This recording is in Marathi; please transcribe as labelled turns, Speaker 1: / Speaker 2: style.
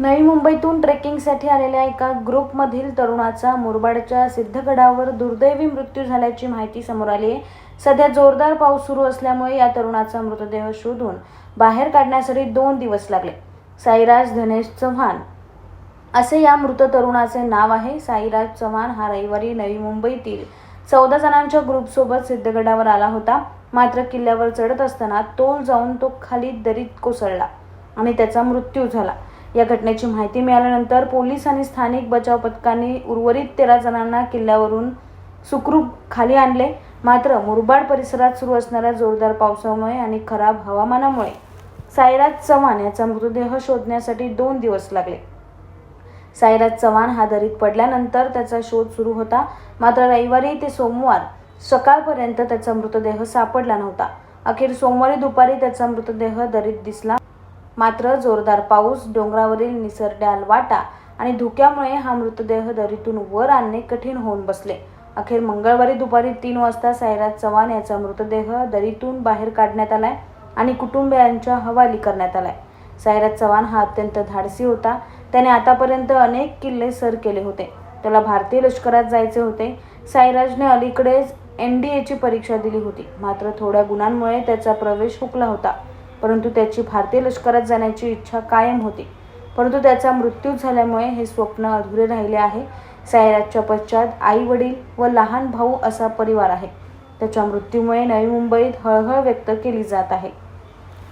Speaker 1: नवी मुंबईतून ट्रेकिंगसाठी आलेल्या एका ग्रुपमधील तरुणाचा मुरबाडच्या सिद्धगडावर दुर्दैवी मृत्यू झाल्याची माहिती समोर आली आहे. सध्या जोरदार पाऊस सुरू असल्यामुळे या तरुणाचा मृतदेह शोधून बाहेर काढण्यासाठी दोन दिवस लागले. साईराज धनेश चव्हाण असे या मृत तरुणाचे नाव आहे. साईराज चव्हाण हा रविवारी नवी मुंबईतील चौदा जणांच्या ग्रुपसोबत सिद्धगडावर आला होता. मात्र किल्ल्यावर चढत असताना तोल जाऊन तो खाली दरीत कोसळला आणि त्याचा मृत्यू झाला. या घटनेची माहिती मिळाल्यानंतर पोलीस आणि स्थानिक बचाव पथकांनी उर्वरित तेरा जणांना किल्ल्यावरून सुखरूप खाली आणले. मात्र मुरबाड परिसरात सुरू असणाऱ्या जोरदार पावसामुळे आणि खराब हवामानामुळे साईराज चव्हाण याचा मृतदेह शोधण्यासाठी दोन दिवस लागले. साईराज चव्हाण हा दरीत पडल्यानंतर त्याचा शोध सुरू होता. मात्र रविवारी ते सोमवार सकाळपर्यंत त्याचा मृतदेह सापडला नव्हता. अखेर सोमवारी दुपारी त्याचा मृतदेह दरीत दिसला. मात्र जोरदार पाऊस डोंगरावरील निसरड्याल वाटा आणि धुक्यामुळे हा मृतदेह दरीतून वर आणणे कठीण होऊन बसले. अखेर मंगळवारी दुपारी तीन वाजता साईराज चव्हाण याचा मृतदेह दरीतून बाहेर काढण्यात आलाय आणि कुटुंबियांच्या हवाली करण्यात आलाय. साईराज चव्हाण हा अत्यंत धाडसी होता. त्याने आतापर्यंत अनेक किल्ले सर केले होते. त्याला भारतीय लष्करात जायचे होते. साईराजने अलीकडेच एन डी एची परीक्षा दिली होती. मात्र थोड्या गुणांमुळे त्याचा प्रवेश हुकला होता. परंतु त्याची भारतीय लष्करात जाण्याची इच्छा कायम होती. परंतु त्याचा मृत्यू झाल्यामुळे हे स्वप्न अधुरे राहिले आहे. सायराजच्या पश्चात आई वडील व लहान भाऊ असा परिवार आहे. त्याच्या मृत्यूमुळे नवी मुंबईत हळहळ व्यक्त केली जात आहे.